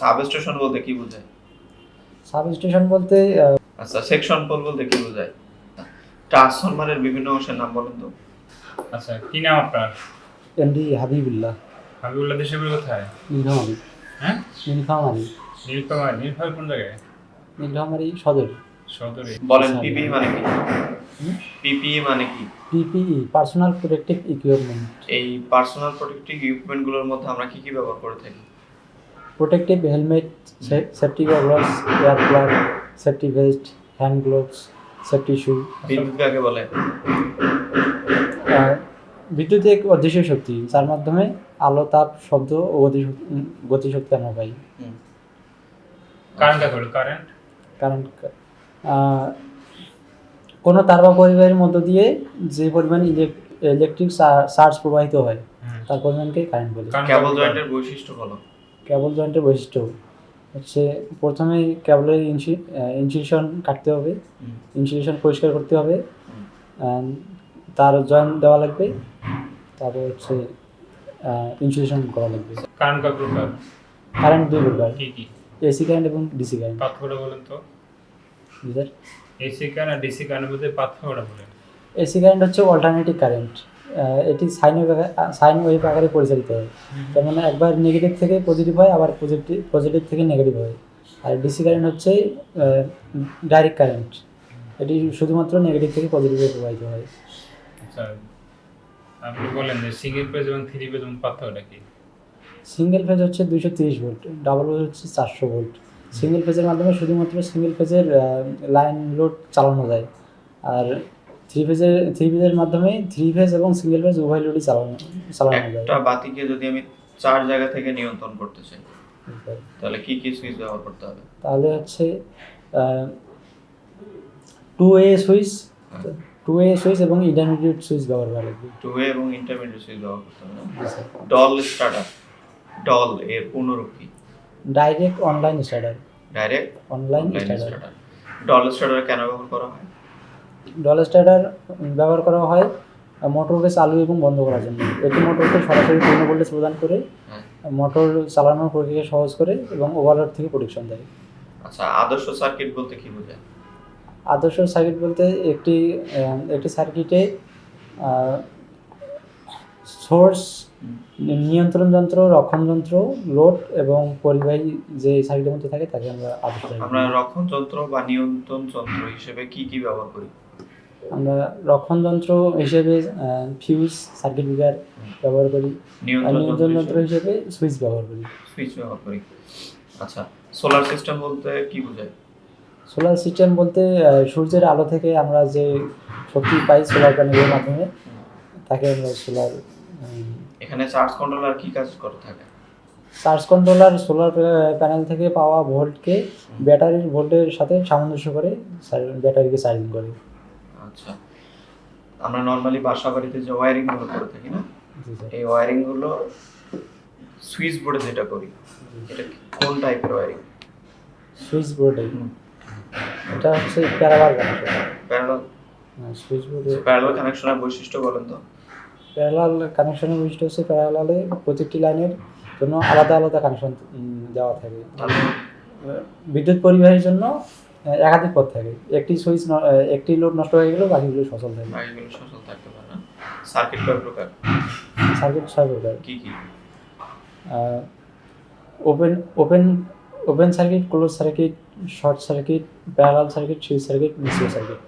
Substation বলতে কি বোঝায়? সাব স্টেশন বলতে আচ্ছা সেকশন পোল বলতে কি বোঝায়? ট্রান্সফরমারের বিভিন্ন অংশের নাম বলেন তো। আচ্ছা কি নাম আপনার? এমডি হাবিবুল্লাহ। হাবিবুল্লাহ দেশের বাড়ি কোথায়? নীলফামারি। হ্যাঁ? নীলফামারি। নীলফামারী নীলফামারী কোন জায়গায়? নীলফামারি সদর। সদরে। বলেন। পিপিই মানে কি? পিপিই মানে কি? পিপিই পার্সোনাল প্রোটেক্টিভ ইকুইপমেন্ট এই পার্সোনাল প্রোটেক্টিভ ইকুইপমেন্টগুলোর মধ্যে আমরা কি কি ব্যবহার করে থাকি? Protective helmet safety goggles ear plug safety vest hand gloves safety shoe বিদ্যুৎ কাকে বলে? বিদ্যুৎ এক অদৃশ্য শক্তি যার মাধ্যমে আলো তাপ শব্দ ও গতিশক্তি গতিশক্তি আমরা পাই। কারেন্ট কারেন্ট কারণ কোনো তার বা পরিবাহের মধ্য দিয়ে যে পরিমাণ ইলেকট্রিক চার্জ প্রবাহিত হয় তার পরিমাণকে কারেন্ট বলে। কেবল জয়েন্টের বৈশিষ্ট্য বলো। কেবল জয়েন্টের বৈশিষ্ট্য হচ্ছে প্রথমে কেবলের ইনসুলেশন কাটতে হবে। ইনসুলেশন পরিষ্কার করতে হবে তার জয়েন্ট দেওয়া লাগবে তারপর হচ্ছে ইনসুলেশন করা লাগবে। কারেন্ট প্রকার? কারেন্ট দুই প্রকার। কি কি? এসি কারেন্ট এবং ডিসি কারেন্ট পার্থক্যটা বলেন তো। স্যার এসি কারেন্ট আর ডিসি কারেন্টের মধ্যে পার্থক্যটা বলেন। এসি কারেন্ট হচ্ছে অল্টারনেটিভ কারেন্ট এটি সাইন ওয়েভ সাইন ওয়েভ আকারে পরিচালিত হয়। তার মানে একবার নেগেটিভ থেকে পজিটিভ হয় আবার পজিটিভ পজিটিভ থেকে নেগেটিভ হয়। আর ডিসি কারেন্ট হচ্ছে ডাইরেক্ট কারেন্ট এটি শুধুমাত্র নেগেটিভ থেকে পজিটিভে প্রবাহিত হয়। আচ্ছা আপনি বলেন যে সিঙ্গেল পেজ এবং থ্রি এবং পার্থক্যটা কি? সিঙ্গেল ফেজ হচ্ছে দুইশো তিরিশ ভোল্ট ডাবল ফেজ হচ্ছে চারশো ভোল্ট সিঙ্গেল ফেজের মাধ্যমে শুধুমাত্র সিঙ্গেল ফেজের লাইন লোড চালানো যায়। আর থ্রি ফেজের থ্রি ফেজের মাধ্যমে থ্রি ফেজ এবং সিঙ্গেল ফেজ উভয় লোডই চালানো চালানো যায়। একটা বাতিকে যদি আমি চার জায়গা থেকে নিয়ন্ত্রণ করতে চাই তাহলে কি কি সুইচ ব্যবহার করতে হবে? তাহলে হচ্ছে two a switch two a switch এবং ইন্টারমিডিয়েট সুইচ ব্যবহার করা লাগবে। টু ওয়ে এবং ইন্টারমিডিয়েট সুইচ ব্যবহার করতে হবে ডল স্টার্টার ডল এর পূর্ণরূপ কি direct online starter direct online starter DOL starter কেন ব্যবহার করা হয়? ডল স্টার্টার ব্যবহার করা হয় মোটরকে চালু এবং বন্ধ করার জন্য। এটি মোটরকে সরাসরি পূর্ণ ভোল্টেজ প্রদান করে মোটর চালানোর প্রক্রিয়া সহজ করে এবং ওভারলোড থেকে প্রোটেকশন দেয়। আচ্ছা আদর্শ সার্কিট বলতে কি বোঝায়? আদর্শ সার্কিট বলতে একটি একটি সার্কিটে সোর্স নিয়ন্ত্রণ যন্ত্র রক্ষণ যন্ত্র লোড এবং পরিবাহী যে সার্কিটের মধ্যে থাকে তাকে আমরা আমরা। রক্ষণ যন্ত্র বা নিয়ন্ত্রণ যন্ত্র হিসেবে কি কি ব্যবহার করি? আমরা রক্ষণ যন্ত্র হিসেবে ফিউজ সার্কিট ব্রেকার ব্যবহার করি। নিয়ন্ত্রণ নিয়ন্ত্রণ যন্ত্র যন্ত্র হিসেবে সুইচ ব্যবহার করি। সুইচ ব্যবহার করি। আচ্ছা সোলার সিস্টেম বলতে কি বোঝায়? সোলার সিস্টেম বলতে সূর্যের আলো থেকে আমরা যে শক্তি পাই সোলার প্যানেলের মাধ্যমে তাকে আমরা সোলার এখানে চার্জ কন্ট্রোলার কি কাজ করে থাকে? চার্জ কন্ট্রোলার সোলার প্যানেল থেকে পাওয়া ভোল্টকে ব্যাটারির ভোল্টের সাথে সামঞ্জস্য করে ব্যাটারিকে চার্জিং করে। আচ্ছা। আমরা নর্মালি বাসা বাড়িতে যে ওয়্যারিংগুলো করে থাকি না এই ওয়্যারিংগুলো সুইচ বোর্ডে যেটা করি এটা কোন টাইপের ওয়্যারিং সুইচ বোর্ডে এটা হচ্ছে প্যারালাল কানেকশন প্যারালাল সুইচ বোর্ডে প্যারালাল কানেকশনের বৈশিষ্ট্য বলেন তো। প্যারালাল কানেকশনের বৈশিষ্ট্য হচ্ছে প্যারালালে প্রতিটি লাইনের জন্য আলাদা আলাদা কানেকশন দেওয়া থাকে। বিদ্যুৎ পরিবাহের জন্য একাধিক পথ থাকে। একটি সুইচ একটি লোড নষ্ট হয়ে গেলেও বাকিগুলো সচল থাকে। বাকিগুলো সচল থাকতে পারে সার্কিট কয় প্রকার? সার্কিট ছয় প্রকার। কি কি? Open open open circuit close circuit short circuit parallel circuit switch circuit মিশ্র সার্কিট